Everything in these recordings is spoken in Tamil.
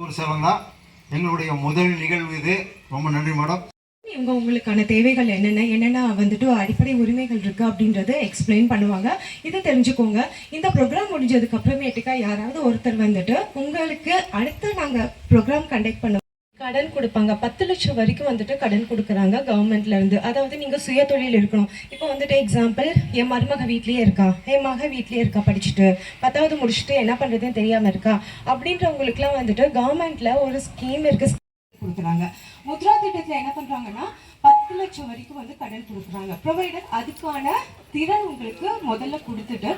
ஊர் சேலம் தான். எங்களுடைய முதல் நிகழ்வு இது. ரொம்ப நன்றி மேடம். இவங்க உங்களுக்கான தேவைகள் என்னென்ன? என்னென்ன வந்துட்டு அடிப்படை உரிமைகள் இருக்கு அப்படின்றத எக்ஸ்பிளைன் பண்ணுவாங்க. இதை தெரிஞ்சுக்கோங்க. இந்த ப்ரோக்ராம் முடிஞ்சதுக்கு அப்புறமேட்டுக்கா யாராவது ஒருத்தர் வந்துட்டு உங்களுக்கு அடுத்து நாங்கள் ப்ரோக்ராம் கண்டக்ட் பண்ண கடன் கொடுப்பாங்க. பத்து லட்சம் வரைக்கும் வந்துட்டு கடன் கொடுக்குறாங்க கவர்மெண்ட்ல இருந்து. அதாவது நீங்க சுய தொழில் இருக்கணும். இப்போ வந்துட்டு எக்ஸாம்பிள் என் மருமக வீட்லயே இருக்கா? என் மக வீட்லயே இருக்கா படிச்சுட்டு. பத்தாவது முடிச்சுட்டு என்ன பண்றதுன்னு தெரியாம இருக்கா? அப்படின்றவங்களுக்குலாம் வந்துட்டு கவர்மெண்ட்ல ஒரு ஸ்கீம் இருக்கு. கொடுக்குறாங்க. முத்ரா திட்டத்துல என்ன பண்றாங்கன்னா பத்து லட்சம் வரைக்கும் வந்து கடன் கொடுக்குறாங்க. ப்ரொவைடர் அதுக்கான திறன் உங்களுக்கு முதல்ல கொடுத்துட்டு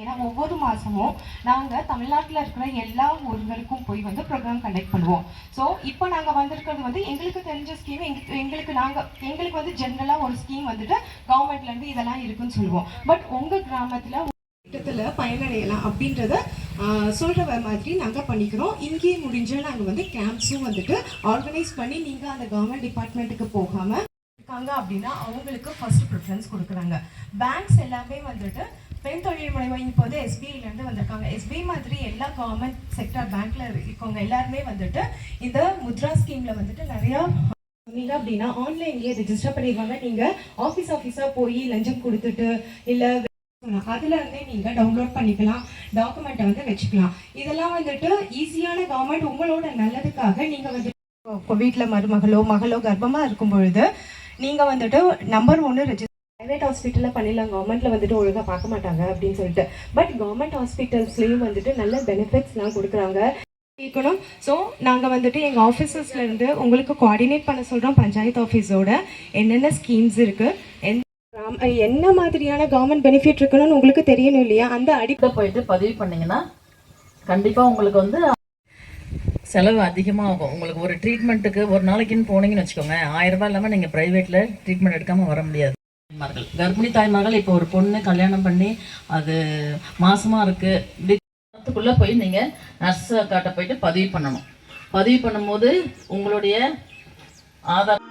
ஏன்னா ஒவ்வொரு மாதமும் நாங்கள் தமிழ்நாட்டில் இருக்கிற எல்லா ஊர்களுக்கும் போய் வந்து ப்ரோக்ராம் கண்டக்ட் பண்ணுவோம். ஸோ இப்போ நாங்கள் வந்திருக்கிறது வந்து எங்களுக்கு தெரிஞ்ச ஸ்கீம் எங்களுக்கு எங்களுக்கு நாங்கள் எங்களுக்கு வந்து ஜென்ரலாக ஒரு ஸ்கீம் வந்துட்டு கவர்மெண்ட்லேருந்து இதெல்லாம் இருக்குன்னு சொல்லுவோம். பட் உங்கள் கிராமத்தில் திட்டத்தில் பயனடையலாம் அப்படின்றத சொல்கிற மாதிரி நாங்கள் பண்ணிக்கிறோம். இங்கேயே முடிஞ்ச நாங்கள் வந்து கேம்ப்ஸும் வந்துட்டு ஆர்கனைஸ் பண்ணி நீங்கள் அந்த கவர்மெண்ட் டிபார்ட்மெண்ட்டுக்கு போகாம இருக்காங்க அப்படின்னா அவங்களுக்கு ஃபர்ஸ்ட் ப்ரிஃபரன்ஸ் கொடுக்குறாங்க. பேங்க்ஸ் எல்லாமே வந்துட்டு பெண் தொழில் முனைவா இப்போ வந்து எஸ்பிஐலேருந்து வந்திருக்காங்க. எஸ்பிஐ மாதிரி எல்லா கவர்மெண்ட் செக்டர் பேங்க்ல இருக்கவங்க எல்லாருமே வந்துட்டு இந்த முத்ரா ஸ்கீம்ல வந்துட்டு நிறைய சொன்னீங்க அப்படின்னா ஆன்லைன்லயே ரெஜிஸ்டர் பண்ணிடுவாங்க நீங்க ஆஃபீஸ் ஆஃபீஸா போய் லஞ்சம் கொடுத்துட்டு இல்ல அதுல இருந்தே நீங்க டவுன்லோட் பண்ணிக்கலாம். டாக்குமெண்ட்டை வந்து வச்சுக்கலாம். இதெல்லாம் வந்துட்டு ஈஸியான கவர்மெண்ட் உங்களோட நல்லதுக்காக நீங்க வந்து வீட்டில் மருமகளோ மகளோ கர்ப்பமா இருக்கும் பொழுது நீங்க வந்துட்டு நம்பர் ஒன்று ரெஜிஸ்டர் ப்ரைவேட் ஹாஸ்பிட்டலில் பண்ணிடலாம். கவர்மெண்ட்ல வந்துட்டு ஒழுங்காக பார்க்க மாட்டாங்க அப்படின்னு சொல்லிட்டு. பட் கவர்மெண்ட் ஹாஸ்பிட்டல்ஸ்லேயும் வந்துட்டு நல்ல பெனிஃபிட்ஸ்லாம் கொடுக்குறாங்க. கேட்கணும் ஸோ நாங்கள் வந்துட்டு எங்கள் ஆஃபீஸஸ்லேருந்து உங்களுக்கு கோஆர்டினேட் பண்ண சொல்கிறோம் பஞ்சாயத்து ஆஃபீஸோட என்னென்ன ஸ்கீம்ஸ் இருக்குது எந்த கிராம- என்ன மாதிரியான கவர்மெண்ட் பெனிஃபிட் இருக்குன்னு உங்களுக்கு தெரியணும் இல்லையா? அந்த அடிக்க போயிட்டு பதிவு பண்ணீங்கன்னா கண்டிப்பாக உங்களுக்கு வந்து செலவு அதிகமாகும். உங்களுக்கு ஒரு ட்ரீட்மெண்ட்டுக்கு ஒரு நாளைக்குன்னு போனீங்கன்னு வச்சுக்கோங்க. ஆயிரம் ரூபாய் இல்லாமல் நீங்கள் ப்ரைவேட்டில் ட்ரீட்மெண்ட் எடுக்காமல் வர முடியாது. தாய்மார்கள் கர்ப்பிணி தாய்மார்கள் இப்போ ஒரு பொண்ணு கல்யாணம் பண்ணி அது மாசமா இருக்கு. இப்படி போய் நீங்கள் நர்ஸ் காட்ட போயிட்டு பதிவு பண்ணணும். பதிவு பண்ணும்போது உங்களுடைய ஆதார்